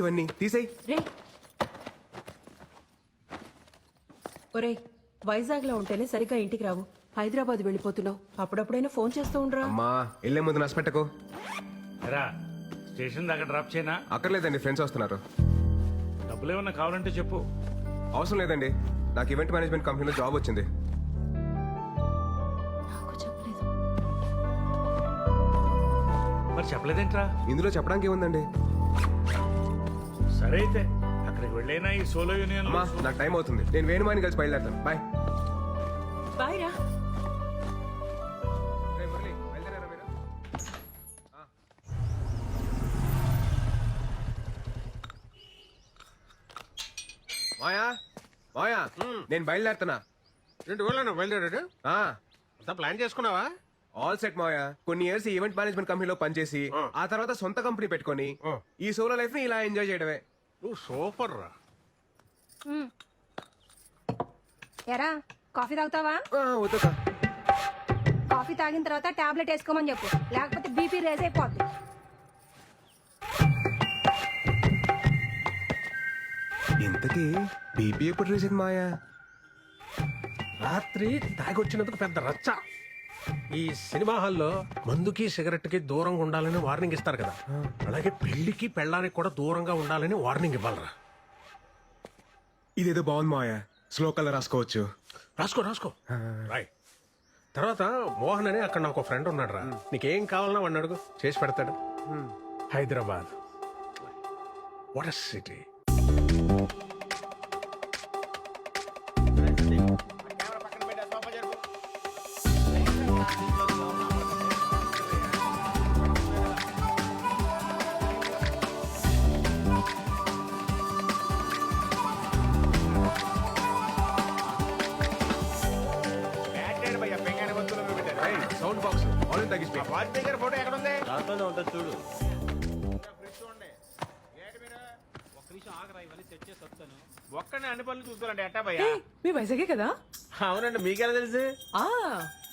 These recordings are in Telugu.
ఇవన్నీ. తీసేయ్. రే. ఒరేయ్ వైజాగ్లో ఉంటేనే సరిగ్గా ఇంటికి రావు. హైదరాబాద్ వెళ్ళిపోతున్నావు. అప్పుడప్పుడైనా ఫోన్ చేస్తూ ఉండరా? అమ్మా వెళ్ళే ముందు నష్టపెట్టకు రా స్టేషన్ దాకా డ్రాప్ చేయనా? అక్కర్లేదండి ఫ్రెండ్స్ వస్తున్నారు. డబ్బులు ఏమన్నా కావాలంటే చెప్పు. అవసరం లేదండి. నాకు ఈవెంట్ మేనేజ్మెంట్ కంపెనీలో జాబ్ వచ్చింది. నాకు చెప్పలేదు. మరి చెప్పలేదేంట్రా? ఇందులో చెప్పడానికి ఏముందండి? సరే అయితే అక్కడికి వెళ్ళైనా ఈ సోలో యూనియన్ అమ్మా నాకు టైం అవుతుంది. నేను వేణుమాని కలిసి బయలుదేరుతాను. బాయ్. బాయ్ రా. మాయా? మాయా? నేను బయలుదేరుతున్నా. రెండు ఊళ్ళో బయలుదేరాడు? ఆ, అంతా ప్లాన్ చేసుకున్నావా? All set Maya. కొన్ని ఇయర్స్ ఈవెంట్ మేనేజ్మెంట్ కంపెనీలో పనిచేసి ఆ. తర్వాత సొంత కంపెనీ పెట్టుకొని. ఈ సోలో లైఫ్ని ఇలా ఎంజాయ్ చేయడమే. నువ్వు సూపర్ రా. ఎరా కాఫీ తాగుతావా? కాఫీ తాగిన తర్వాత టాబ్లెట్ వేసుకోమని చెప్పు. లేకపోతే బీపీ రేజ్ అయిపోద్ది. ఇంతకీ బీపీ ఎప్పుడు రీసెంట్ మాయా? రాత్రి తాగొచ్చినందుకు పెద్ద రచ్చ. ఈ సినిమా హాల్లో మందుకి సిగరెట్కి దూరంగా ఉండాలని వార్నింగ్ ఇస్తారు కదా. అలాగే పెళ్ళికి పెళ్ళానికి కూడా దూరంగా ఉండాలని వార్నింగ్ ఇవ్వాలరా. ఇదేదో బాగుంది మాయా. స్లో కలర్ రాసుకోవచ్చు. రాసుకో రాసుకో. రాయ్. తర్వాత మోహన్ అని అక్కడ నాకు ఫ్రెండ్ ఉన్నాడు రా నీకేం కావాలన్నా వాడిని అడుగు. చేసి పెడతాడు. Hyderabad. What city. Sound box already తగ్గిపోయి ఫోటో ఎక్కడ ఉంది దాంట్లోనే ఉంటుంది చూడు. ఒక్కనే అన్ని పనులు చూసుకోవాలండి ఎట్టా భయ్యా? మీ వైజాగే కదా? అవునండి మీకెలా తెలుసు? ఆ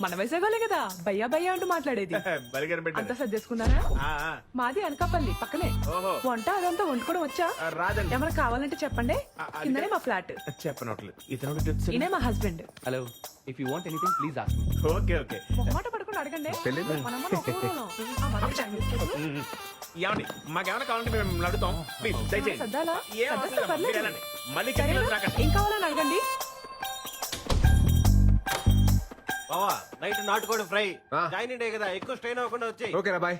మన వైజాగోలే కదా. భయ్యా భయ్యా అంటూ మాట్లాడేది. బలిగారు అంతా పెట్టారు సర్దేసుకున్నారా ఆ, ఆ. మాది అనకాపల్లి పక్కనే. ఓహో. వంట అదంతా వండుకోవడం వచ్చా? ఆ, రాదండి. ఏమైనా కావాలంటే చెప్పండి. కిందనే మా ఫ్లాట్. చెప్పనట్లేదు. ఇతను తెలుసు. ఈయనే మా husband. Hello if you want anything please ask me okay okay. మొహమాట పడుకుని అడగండి. ఆ. ఏమండి మాకేమైనా కావాలంటే మేము అడుగుతాం ప్లీజ్ దయచేయండి. సర్దాలా? ఏం అవసరం సర్దేస్తే లేదు, పర్లేదు. మీరు వెళ్ళండి. మళ్ళీ సరేనా? కిందకి రాకండి. ఏం కావాలని అడగండి? బావా నైట్ నాటుకోడి ఫ్రై. ఆ. జాయిన్ డే కదా ఎక్కువ స్ట్రెయిన్ అవ్వకుండా వచ్చాయి. ఓకేనా bye.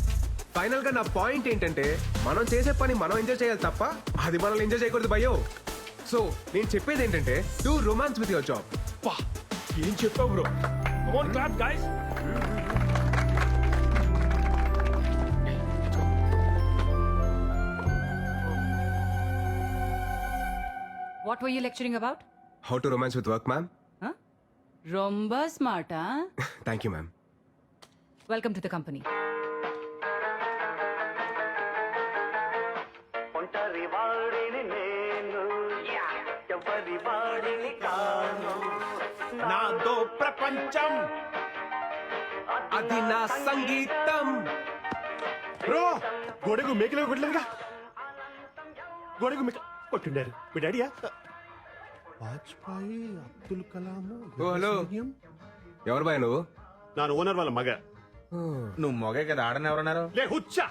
ఫైనల్గా నా పాయింట్ ఏంటంటే మనం చేసే పని మనం ఎంజాయ్ చేయాలి తప్ప అది మనల్ని ఎంజాయ్ చేయకూడదు భయో సో నేను చెప్పేది ఏంటంటే do romance with your job పా ఏం చెప్పావు bro? Come on clap guys what were you lecturing about how to romance with work ma'am రొంబ స్మార్టా thank you ma'am welcome to the company ఎవరి వాడిని కాను. నాదో ప్రపంచం. అది నా సంగీతం. బ్రో గొడుగు మేకలో కొట్టలేదుగా. గోడకు మీకు కొట్టిండారు. మీ డాడీయా వాజ్పేయి అబ్దుల్ కలాం ఓ హలో. ఎవరు బాయ్ నువ్వు? నాను ఓనర్ వాళ్ళ మగ. నువ్వు మొగే కదా ఆడని ఎవరన్నారు? లే హుచ్చా.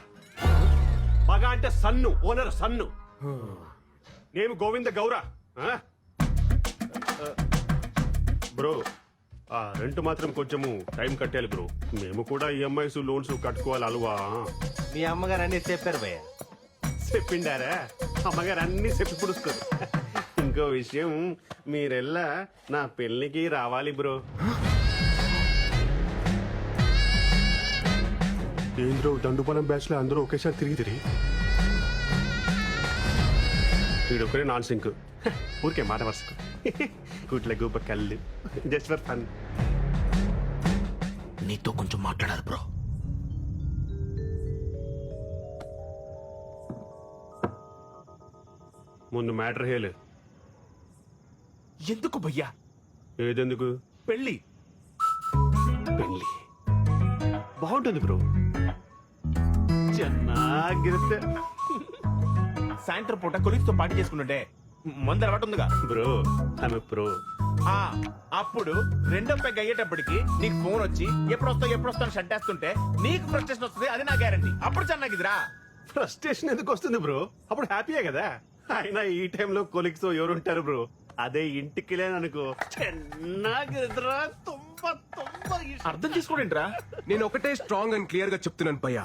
మగ అంటే సన్ను ఓనర్ సన్ను. నేను గోవింద గౌర. ఆ? బ్రో ఆ రెంట్ మాత్రం కొంచెము టైం కట్టాలి బ్రో. మేము కూడా ఈఎంఐస్ లోన్స్ కట్టుకోవాలి అలువా. మీ అమ్మగారు అన్ని చెప్పారు భయ్య. చెప్పిండారా? అమ్మగారు అన్ని చెప్పి పుడుస్తారు. ఇంకో విషయం మీరెల్లా నా పెళ్ళికి రావాలి బ్రో. ఏంద్రో దండుపాలెం బ్యాచ్లో అందరూ ఒకేసారి తిరిగి తిరిగి వీడొకరే నాన్ సింక్. ఊరికే మాట వరుసకు గుట్ల గూప కళ్ళు. జస్ట్ ఫర్ ఫన్ నీతో కొంచెం మాట్లాడాలి బ్రో. ముందు మ్యాటర్ హేలు ఎందుకు భయ్యా? ఏదెందుకు? పెళ్ళి. పెళ్ళి. బాగుంటుంది బ్రో. చెన్నాగిరితే సాయంత్రం పూట కొలిక్స్తో పాటు చేసుకుంటుండే. మందు అలవాటు ఉందిగా బ్రో ఆమె ప్రో. ఆ అప్పుడు రెండో పెగ్ అయ్యేటప్పటికి నీకు ఫోన్ వచ్చి ఎప్పుడొస్తావు షట్ షడ్డేస్తుంటే నీకు ఫ్రస్ట్రేషన్ వస్తుంది అది నా గ్యారంటీ అప్పుడు చెన్నాగిదిరా. ఫ్రస్ట్రేషన్ ఎందుకు వస్తుంది బ్రో? అప్పుడు హ్యాపీయే కదా? అయినా ఈ టైంలో కొలిక్స్ ఎవరుంటారు బ్రో? అదే ఇంటికి లేననుకో చెన్నాగిరిదిరా తుమ్మ తుమ్మ అర్థం చేసుకోండి రా నేను ఒకటే స్ట్రాంగ్ అండ్ క్లియర్గా చెప్తున్నాను పయ్యా.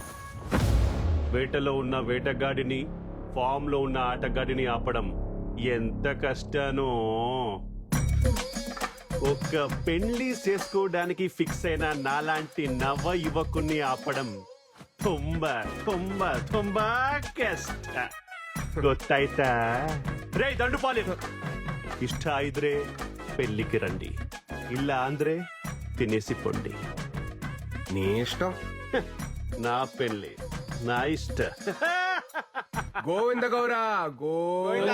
వేటలో ఉన్న వేటగాడిని ఫామ్ లో ఉన్న ఆటగాడిని ఆపడం ఎంత కష్టానో ఒక పెళ్లి చేసుకోవడానికి ఫిక్స్ అయిన నాలాంటి నవ యువకుని ఆపడం ತುಂಬ ತುಂಬ ತುಂಬಾ ಕಷ್ಟ ಗೊತ್ತಾಯ್ತಾ ರೇ ದಂಡುಪಾಲಿ ಇಷ್ಟ ಇದ್ರೆ పెళ్లికి రండి ಇಲ್ಲ ಅಂದ್ರೆ తినేసి పొండి నీ ఇష్టం నా పెళ్లి నా ఇష్ట గోవింద గౌరా గోవింద